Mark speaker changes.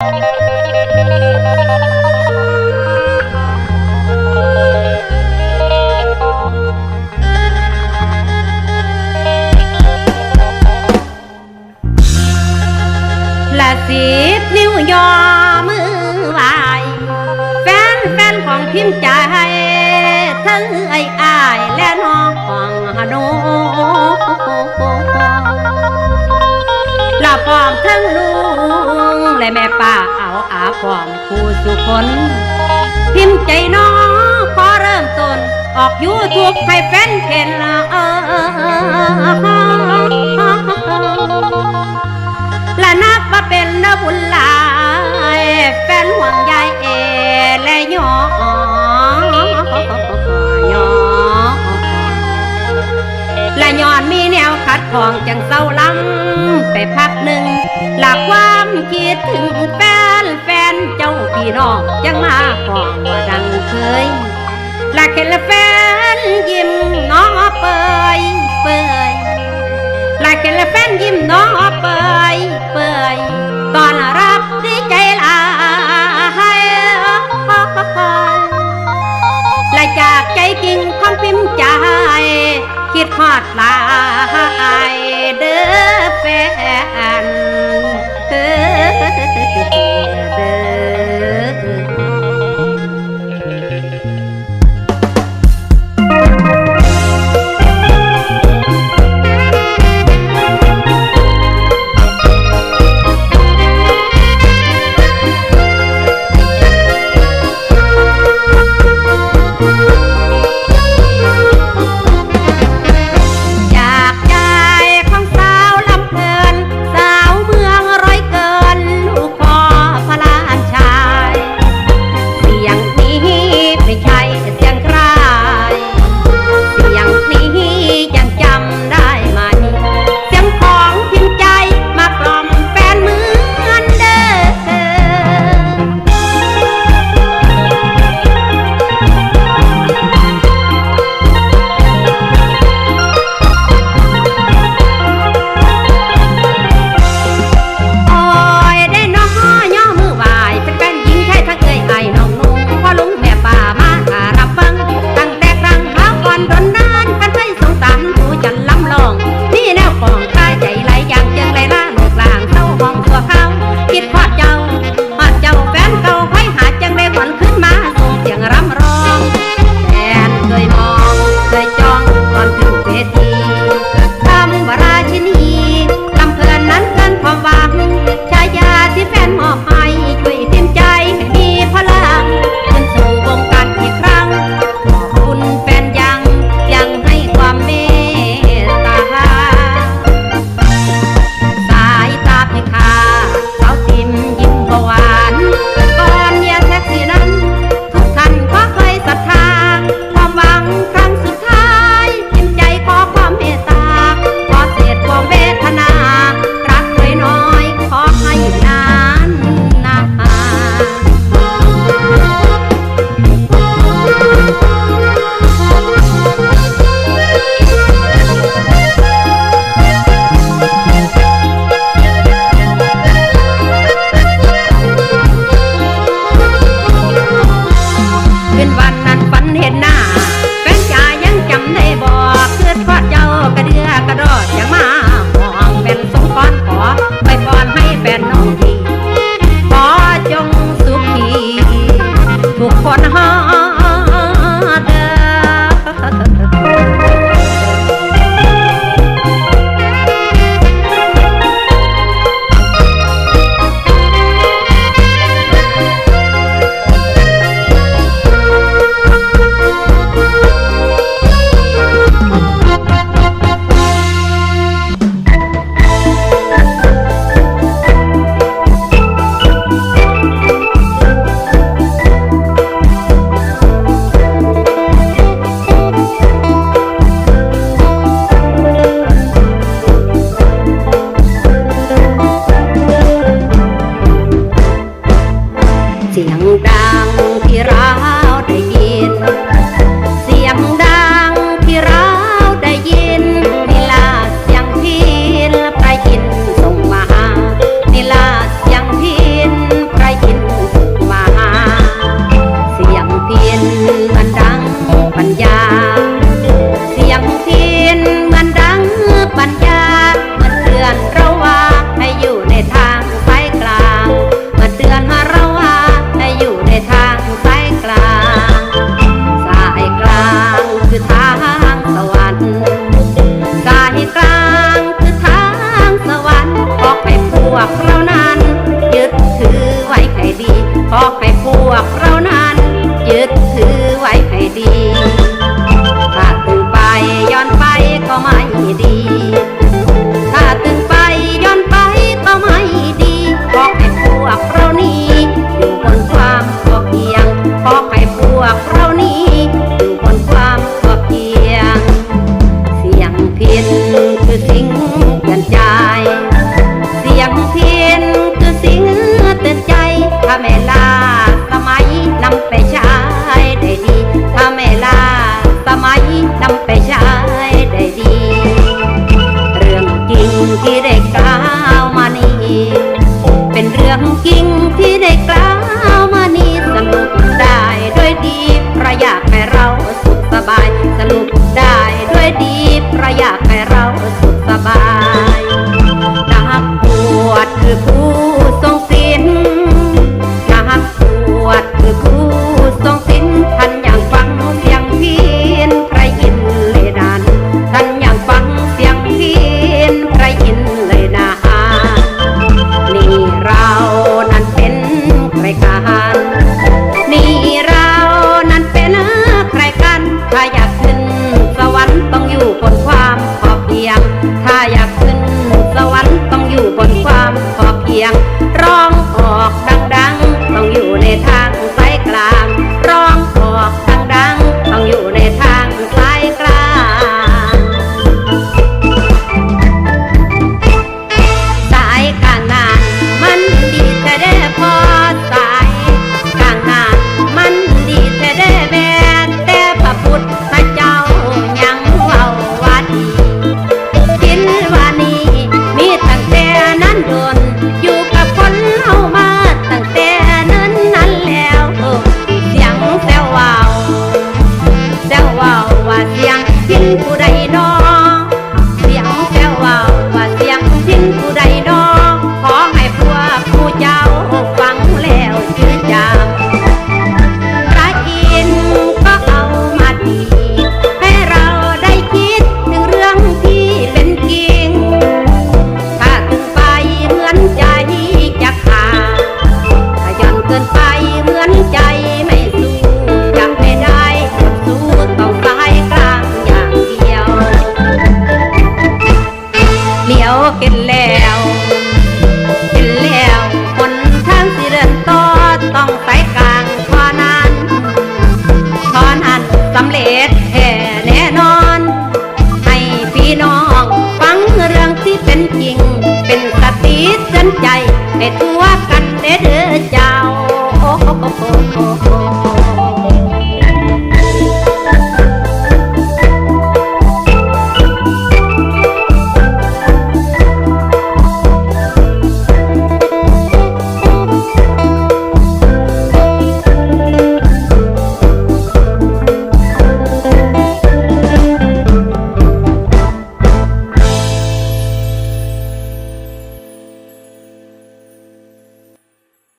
Speaker 1: ละสิบนิ้วยอมือไหวแฟนแฟนของพิมพ์ใจทั้งไอ้อายและน้องของฮานละพร้อมทั้งลูก และแม่ป้าเอาอาความคู่สุขนพิมพ์ใจน้องขอเริ่มต้น ออกยูทูบให้แฟนเพนละอและนับว่าเป็นนบุญลาย แฟนหวังใายเอและยอ และย้อนมีแนวคัดของจังเศร้าล้ำไปพักหนึ่ง หลักความคิดถึงแฟนแฟนเจ้าพี่น้องจังมาก่องว่าดังเคยและกเห็นแฟนยิ้มน้องเปยเปยและกเห็นแฟนยิ้มน้องเปยเปย อดลา ดังที่ราวได้ ก็ไม่ดี ถ้าตื่นไปย้อนไปก็ไม่ดีบอกให้พวกเรานี้อยู่บนความพอเพียงบอกให้พวกเรานี้อยู่บนความพอเพียง เสียงเพียนคือสิ่งกันใจ เสียงเพียนคือสิ่งเตือนใจถ้าแม่ สาวมานีเป็นเรื่องจริงที่ demasiado. ใจเด็ด